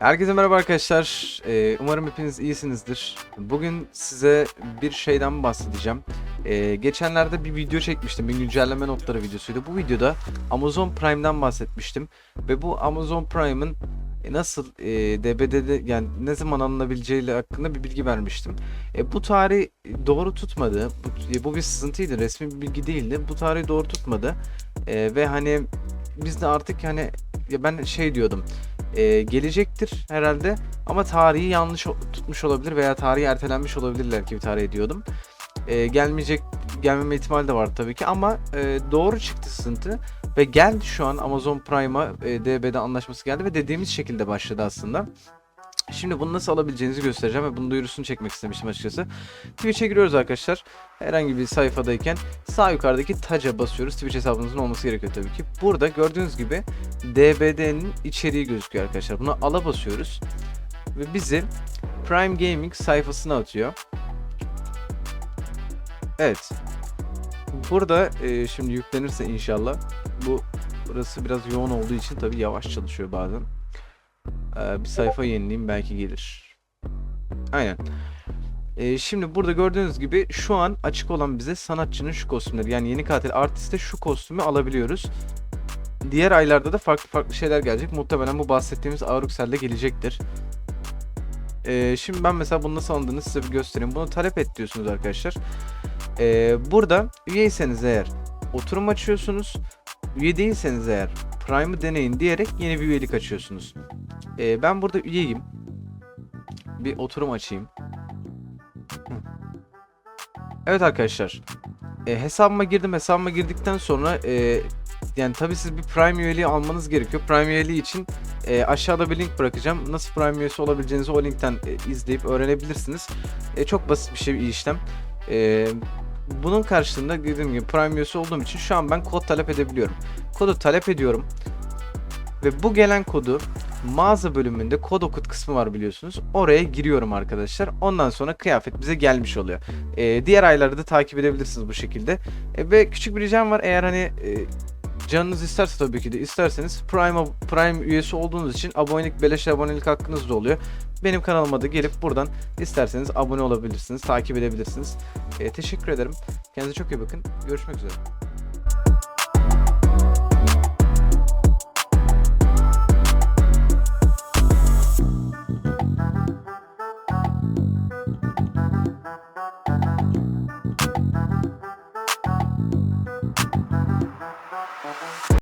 Herkese merhaba arkadaşlar. Ee, umarım hepiniz iyisinizdir. Bugün size bir şeyden bahsedeceğim. Ee, geçenlerde bir video çekmiştim. Bir güncelleme notları videosuydu. Bu videoda Amazon Prime'den bahsetmiştim. Ve bu Amazon Prime'ın nasıl e, DBD'de yani ne zaman alınabileceği hakkında bir bilgi vermiştim. E, bu tarih doğru tutmadı. Bu, e, bu bir sızıntıydı. Resmi bir bilgi değildi. Bu tarih doğru tutmadı. E, ve hani biz de artık hani ya ben şey diyordum e, gelecektir herhalde ama tarihi yanlış tutmuş olabilir veya tarihi ertelenmiş olabilirler gibi tarih ediyordum. E, gelmeyecek gelmeme ihtimali de var tabii ki ama e, doğru çıktı sızıntı ve geldi şu an Amazon Prime'a e, DB'de anlaşması geldi ve dediğimiz şekilde başladı aslında. Şimdi bunu nasıl alabileceğinizi göstereceğim ve bunun duyurusunu çekmek istemiştim açıkçası. Twitch'e giriyoruz arkadaşlar. Herhangi bir sayfadayken sağ yukarıdaki taca basıyoruz. Twitch hesabınızın olması gerekiyor tabii ki. Burada gördüğünüz gibi DBD'nin içeriği gözüküyor arkadaşlar. Buna ala basıyoruz ve bizi Prime Gaming sayfasına atıyor. Evet. Burada e, şimdi yüklenirse inşallah bu burası biraz yoğun olduğu için tabii yavaş çalışıyor bazen. Ee, bir sayfa yenileyim belki gelir. Aynen. Ee, şimdi burada gördüğünüz gibi şu an açık olan bize sanatçının şu kostümleri yani yeni katil artiste şu kostümü alabiliyoruz. Diğer aylarda da farklı farklı şeyler gelecek. Muhtemelen bu bahsettiğimiz Auruxel'de gelecektir. Ee, şimdi ben mesela bunu nasıl alındığını size bir göstereyim. Bunu talep et diyorsunuz arkadaşlar. Ee, burada üyeyseniz eğer oturum açıyorsunuz. Üye değilseniz eğer Prime'ı deneyin diyerek yeni bir üyelik açıyorsunuz. Ee, ben burada üyeyim. Bir oturum açayım. Evet arkadaşlar. E, hesabıma girdim. Hesabıma girdikten sonra e, yani tabii siz bir Prime üyeliği almanız gerekiyor. Prime üyeliği için e, aşağıda bir link bırakacağım. Nasıl Prime üyesi olabileceğinizi o linkten e, izleyip öğrenebilirsiniz. E, çok basit bir şey bir işlem. E, bunun karşılığında dediğim gibi Prime üyesi olduğum için şu an ben kod talep edebiliyorum. Kodu talep ediyorum. Ve bu gelen kodu mağaza bölümünde kod okut kısmı var biliyorsunuz. Oraya giriyorum arkadaşlar. Ondan sonra kıyafet bize gelmiş oluyor. Ee, diğer aylarda da takip edebilirsiniz bu şekilde. E, ve küçük bir ricam var eğer hani e, canınız isterse tabii ki de isterseniz Prime Prime üyesi olduğunuz için abonelik beleş abonelik hakkınız da oluyor. Benim kanalıma da gelip buradan isterseniz abone olabilirsiniz, takip edebilirsiniz. E, teşekkür ederim. Kendinize çok iyi bakın. Görüşmek üzere.